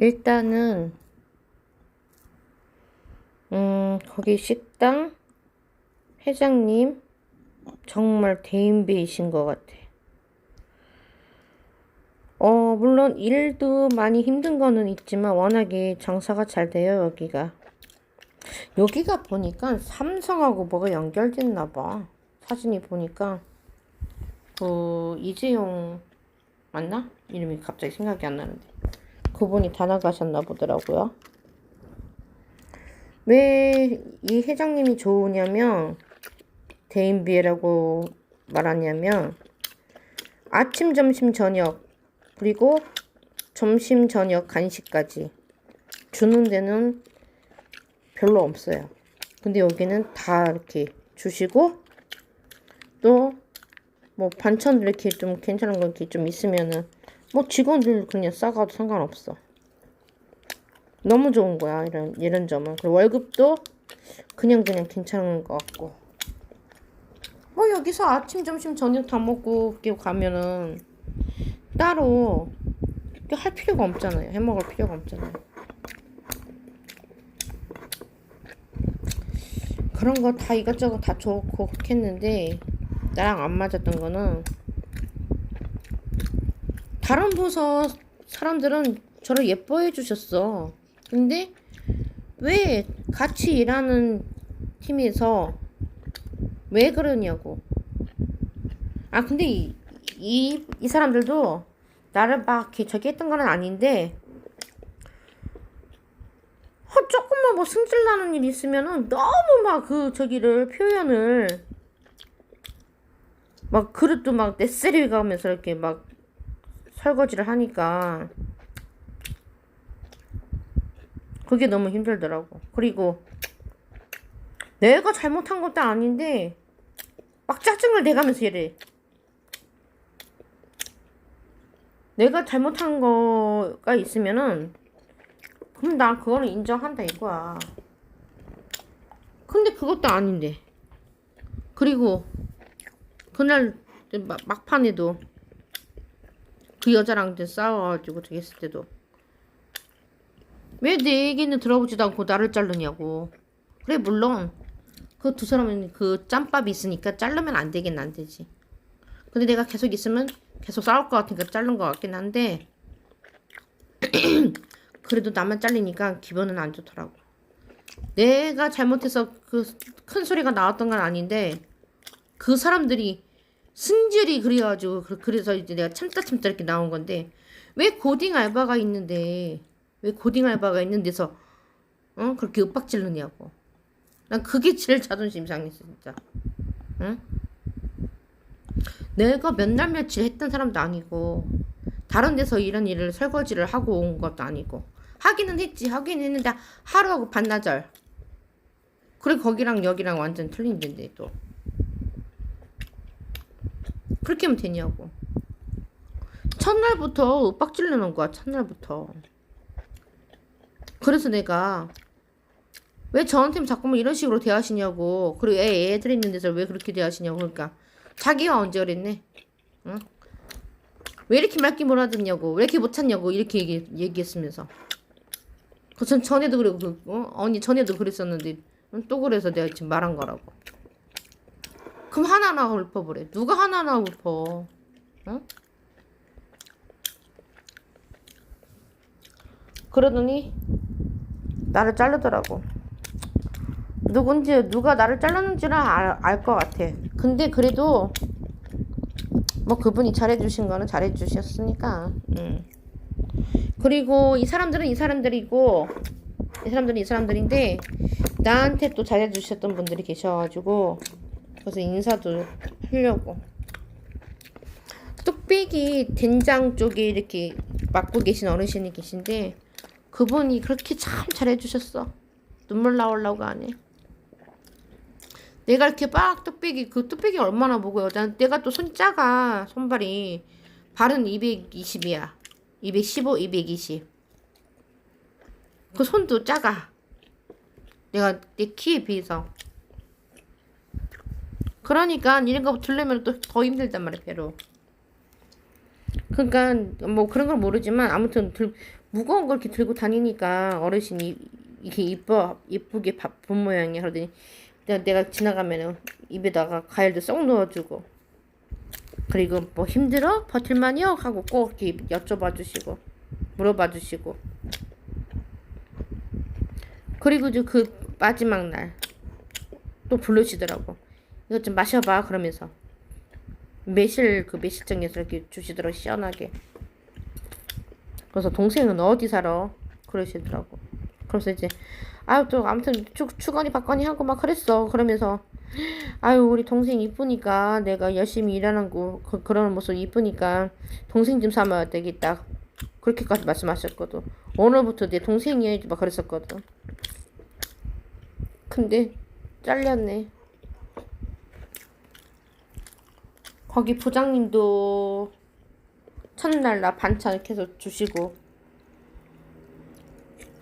일단은 음, 거기 식당 회장님 정말 대인배이신 것 같아. 어, 물론 일도 많이 힘든 거는 있지만 워낙에 장사가 잘 돼요, 여기가. 여기가 보니까 삼성하고 뭐가 연결됐나 봐. 사진이 보니까 그 이재용 맞나? 이름이 갑자기 생각이 안 나는데. 그분이 다 나가셨나 보더라고요. 왜 이 회장님이 좋으냐면 대인비라고 말하냐면 아침, 점심, 저녁 그리고 점심, 저녁 간식까지 주는 데는 별로 없어요. 근데 여기는 다 이렇게 주시고 또 뭐 반찬 이렇게 좀 괜찮은 거 이렇게 좀 있으면은 뭐 직원들 그냥 싸가도 상관없어. 너무 좋은 거야 이런 이런 점은. 그리고 월급도 그냥 그냥 괜찮은 것 같고. 뭐 여기서 아침, 점심, 저녁 다 먹고 가면은 따로 할 필요가 없잖아요. 해 먹을 필요가 없잖아요. 그런 거 다 이것저것 다 좋고 그렇겠는데 나랑 안 맞았던 거는 다른 부서 사람들은 저를 예뻐해 주셨어. 근데 왜 같이 일하는 팀에서 왜 그러냐고. 아 근데 이, 이, 이 사람들도 나를 막 저기 했던 건 아닌데 어, 조금만 뭐 승질 나는 일 있으면은 너무 막 그 저기를 표현을 막 그릇도 막 넷세리 가면서 이렇게 막 설거지를 하니까 그게 너무 힘들더라고. 그리고 내가 잘못한 것도 아닌데 막 짜증을 내가면서 이래. 내가 잘못한 거가 있으면은 그럼 나 그거는 인정한다 이거야. 근데 그것도 아닌데. 그리고 그날 막- 막판에도 그 여자랑 이제 싸워가지고 저기 했을 때도 왜 내 얘기는 들어보지도 않고 나를 자르냐고. 그래 물론 그 두 사람은 그 짬밥이 있으니까 자르면 안 되긴 안 되지. 근데 내가 계속 있으면 계속 싸울 것 같으니까 자른 것 같긴 한데 그래도 나만 잘리니까 기분은 안 좋더라고. 내가 잘못해서 그 큰 소리가 나왔던 건 아닌데 그 사람들이 승질이 그래가지고 그- 그래서 이제 내가 참다 참다 이렇게 나온 건데 왜 고딩 알바가 있는데 왜 고딩 알바가 있는 데서 어 그렇게 윽박 지르냐고. 난 그게 제일 자존심 상했어 진짜. 응? 내가 몇 날 며칠 했던 사람도 아니고 다른 데서 이런 일을 설거지를 하고 온 것도 아니고 하기는 했지 하긴 했는데 하루하고 반나절 그래 거기랑 여기랑 완전 틀린 데인데 또 그렇게 하면 되냐고. 첫날부터 윽박 지르는 거야 첫날부터. 그래서 내가 왜 저한테 자꾸만 이런 식으로 대하시냐고. 그리고 애, 애들 있는 데서 왜 그렇게 대하시냐고. 그러니까 자기가 언제 그랬네. 응? 왜 이렇게 맑게 몰아듣냐고. 왜 이렇게 못 찾냐고 이렇게 얘기, 얘기했으면서. 그 전 전에도 그리고 그 어? 언니 전에도 그랬었는데 응? 또 그래서 내가 지금 말한 거라고 그럼 하나하나 읊어보래 누가 하나하나 읊어 응? 그러더니 나를 자르더라고 누군지 누가 나를 잘랐는지는 알것 같아 근데 그래도 뭐 그분이 잘해주신 거는 잘해주셨으니까. 음. 그리고 이 사람들은 이 사람들이고 이 사람들은 이 사람들인데 나한테 또 잘해주셨던 분들이 계셔가지고 그래서 인사도 하려고. 뚝배기 된장 쪽에 이렇게 맡고 계신 어르신이 계신데 그분이 그렇게 참 잘해주셨어. 눈물 나오려고 하네. 내가 이렇게 빡 뚝배기 그 뚝배기 얼마나 무거워 난 내가 또 작아 손발이 발은 220이야 215 220 그 손도 작아 내가 내 키에 비해서 그러니까 이런 거 들려면 또 더 힘들단 말이야 배로. 그러니까 뭐 그런 건 모르지만 아무튼 들, 무거운 걸 이렇게 들고 다니니까 어르신이 이게 이뻐 이쁘게 밥- 본 모양이야. 그러더니 내가, 지나가면은 입에다가 과일도 쏙 넣어주고. 그리고 뭐 힘들어? 버틸만요? 하고 꼭 이렇게 여쭤봐 주시고 물어봐 주시고. 그리고 그 마지막 날 또 부르시더라고 이것 좀 마셔봐 그러면서. 매실 그 매실청에서 이렇게 주시더라고 시원하게. 그래서 동생은 어디 살아? 그러시더라고. 그래서 이제 아유 또 아무튼 추, 추건이 박건이 하고 막 그랬어. 그러면서 아유 우리 동생 이쁘니까 내가 열심히 일하는 거 그, 그러는 모습 이쁘니까 동생 좀 삼아야 되겠다. 그렇게까지 말씀하셨거든. 오늘부터 내 동생이 막 그랬었거든. 근데 잘렸네 거기 부장님도 첫날 나 반찬 계속 주시고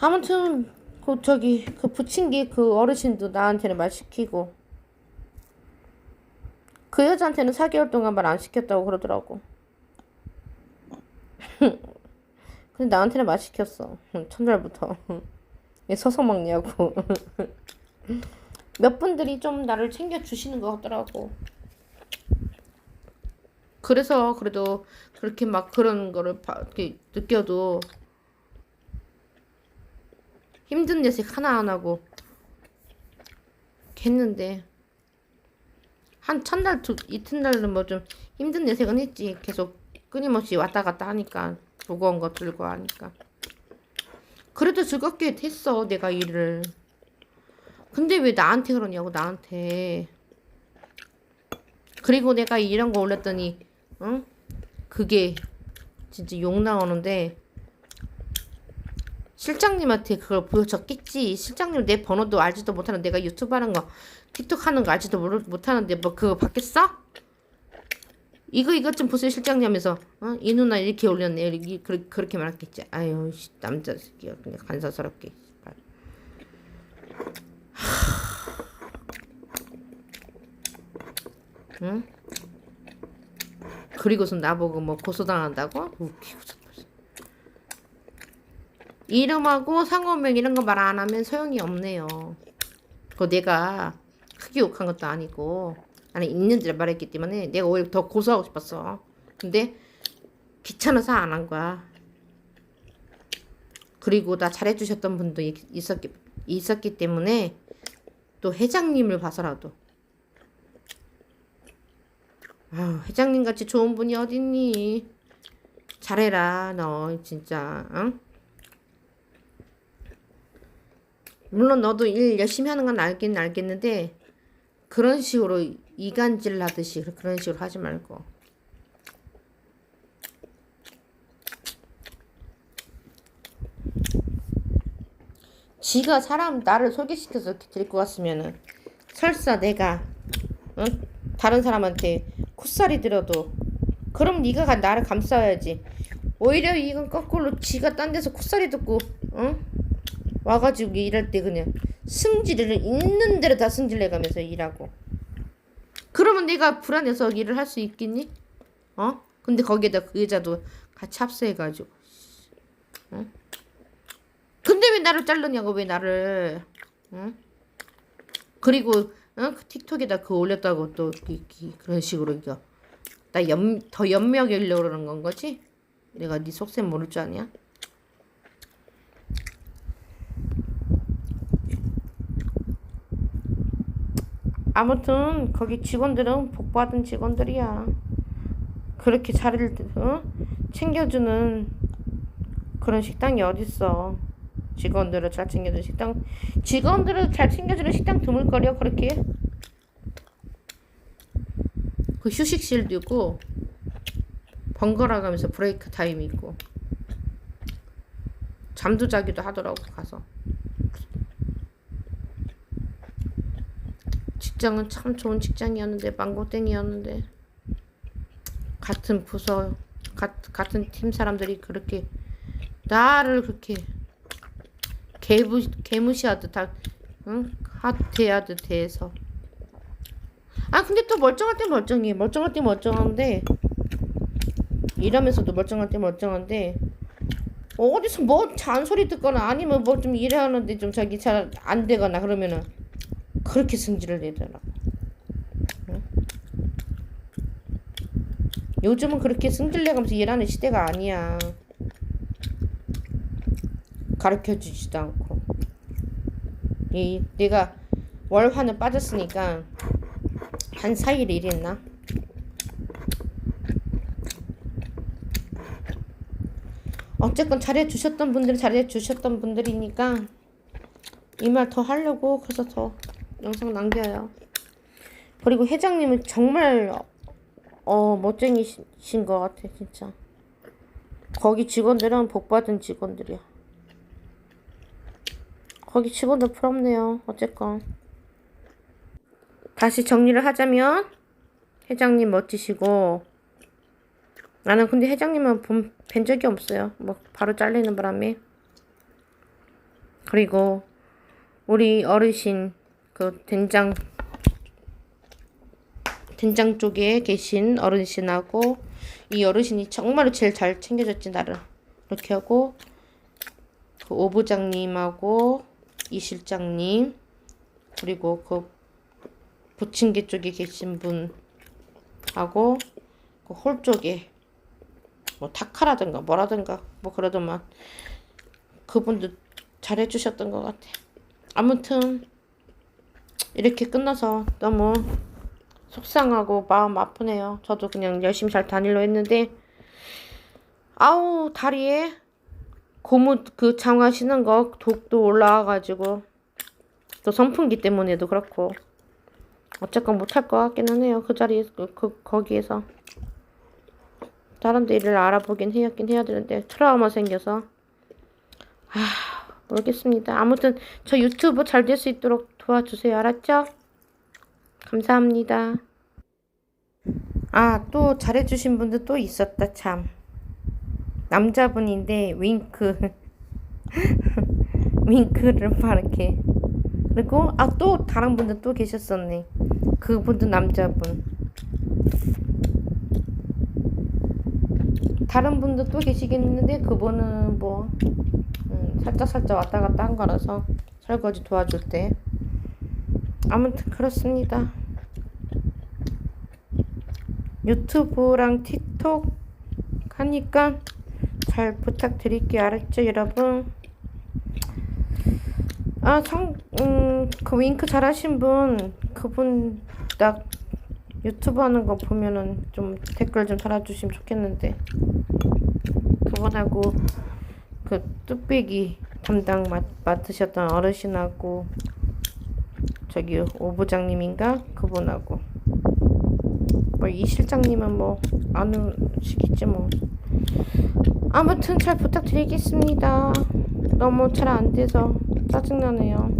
아무튼 그 저기 그 부침개 그 어르신도 나한테는 말 시키고 그 여자한테는 4개월 동안 말 안 시켰다고 그러더라고. 근데 나한테는 말 시켰어. 첫날부터. 왜 서서 먹냐고. 몇 분들이 좀 나를 챙겨주시는 것 같더라고. 그래서 그래도 그렇게 막 그런 거를 봐- 이렇게 느껴도 힘든 내색 하나 안 하고 했는데 한 첫날 두 이튿날은 뭐 좀 힘든 내색은 했지. 계속 끊임없이 왔다 갔다 하니까 무거운 거 들고 하니까. 그래도 즐겁게 했어 내가 일을. 근데 왜 나한테 그러냐고 나한테. 그리고 내가 이런 거 올렸더니 응 그게 진짜 욕 나오는데 실장님한테 그걸 보여줬겠지. 실장님 내 번호도 알지도 못하는 내가 유튜브 하는 거, 틱톡 하는 거 알지도 모르, 못하는데 뭐 그거 받겠어? 이거 이것 좀 보세요 실장님 하면서 어? 이 누나 이렇게 올렸네 이렇게 그렇게, 그렇게 말했겠지 아유 씨, 남자 새끼야 그냥 간사스럽게. 응? 그리고서 나보고 뭐 고소당한다고? 웃기고 싶었어. 이름하고 상호명 이런 거 말 안 하면 소용이 없네요. 그거 내가 크게 욕한 것도 아니고 나는 있는 대로 말했기 때문에 내가 오히려 더 고소하고 싶었어. 근데 귀찮아서 안 한 거야. 그리고 나 잘해주셨던 분도 있- 있었기, 있었기 때문에 또 회장님을 봐서라도 아 회장님 같이 좋은 분이 어딨니? 잘해라 너 진짜 응? 물론 너도 일 열심히 하는 건 알긴 알겠는데 그런 식으로 이간질 하듯이 그런 식으로 하지 말고 지가 사람 나를 소개시켜서 데리고 갔으면은 설사 내가 응? 다른 사람한테 콧살이 들어도 그럼 네가 가- 나를 감싸야지 오히려 이건 거꾸로 지가 딴 데서 콧살이 듣고 응? 와가지고 일할 때 그냥 승질을 있는 대로 다 승질내가면서 일하고 그러면 내가 불안해서 일을 할 수 있겠니? 어? 근데 거기에다 그 여자도 같이 합세해가지고 응? 근데 왜 나를 자르냐고 왜 나를 응? 그리고 응? 그 틱톡에다 그 올렸다고 또 이- 이- 그런 식으로 이거 나더 연명하려고 그러는 건 거지? 내가 네 속셈 모를 줄 아냐? 아무튼 거기 직원들은 복 받은 직원들이야. 그렇게 자리를 어? 챙겨주는 그런 식당이 어딨어? 직원들을 잘 챙겨주는 식당, 직원들을 잘 챙겨주는 식당 드물거려 그렇게. 그 휴식실도 있고 번갈아 가면서 브레이크 타임 있고 잠도 자기도 하더라고 가서. 직장은 참 좋은 직장이었는데 망고땡이었는데 같은 부서 가, 같은 팀 사람들이 그렇게 나를 그렇게 개무 개무시하듯 다 응? 하대하듯 대해서 아 근데 또 멀쩡할 때 멀쩡해 멀쩡할 때 멀쩡한데 일하면서도 멀쩡할 때 멀쩡한데 어디서 뭐 잔소리 듣거나 아니면 뭐 좀 일하는데 좀 저기 잘 안 되거나 그러면은 그렇게 승질을 내더라고. 응? 요즘은 그렇게 승질 내가면서 일하는 시대가 아니야. 가르쳐 주지도 않고. 이 내가 월화는 빠졌으니까 한 4일 일했나? 어쨌건 잘해 주셨던 분들은 잘해 주셨던 분들이니까 이 말 더 하려고 그래서 더 영상 남겨요. 그리고 회장님은 정말 어 멋쟁이신 것 같아 진짜. 거기 직원들은 복 받은 직원들이야. 거기 직원들 부럽네요. 어쨌건 다시 정리를 하자면 회장님 멋지시고 나는 근데 회장님은 본, 뵌 적이 없어요. 뭐 바로 잘리는 바람에. 그리고 우리 어르신 그 된장 된장 쪽에 계신 어르신하고 이 어르신이 정말로 제일 잘 챙겨줬지 나를 이렇게 하고 그 오부장님하고 이 실장님 그리고 그 부침개 쪽에 계신 분하고 그 홀 쪽에 뭐 타카라든가 뭐라든가 뭐 그러더만 그분도 잘해주셨던 것 같아. 아무튼 이렇게 끝나서 너무 속상하고 마음 아프네요. 저도 그냥 열심히 잘 다닐려 했는데 아우 다리에 고무 그 장화시는 거 독도 올라와가지고 또 선풍기 때문에도 그렇고 어쨌건 못할 것 같기는 해요. 그 자리에 그, 그 거기에서 다른 데 일을 알아보긴 해야긴 해야 되는데 트라우마 생겨서 아 모르겠습니다. 아무튼 저 유튜브 잘 될 수 있도록 도와주세요. 알았죠? 감사합니다. 아 또 잘해주신 분들 또 있었다 참 남자분인데 윙크. 윙크를 막 이렇게. 그리고 아 또 다른 분들 또 계셨었네. 그분도 남자분. 다른 분도 또 계시긴 했는데 그분은 뭐 음, 살짝 살짝 왔다 갔다 한 거라서 설거지 도와줄 때. 아무튼 그렇습니다. 유튜브랑 틱톡 하니까 잘 부탁드릴게요 알았죠 여러분 아, 성, 음, 그 윙크 잘하신 분, 그분, 나 유튜브 하는 거 보면은 좀 댓글 좀 달아주시면 좋겠는데. 그분하고, 그, 뚝배기 담당 맡, 맡으셨던 어르신하고, 저기, 오부장님인가? 그분하고. 뭐, 이 실장님은 뭐, 아시겠지 뭐. 아무튼 잘 부탁드리겠습니다. 너무 잘 안 돼서 짜증나네요.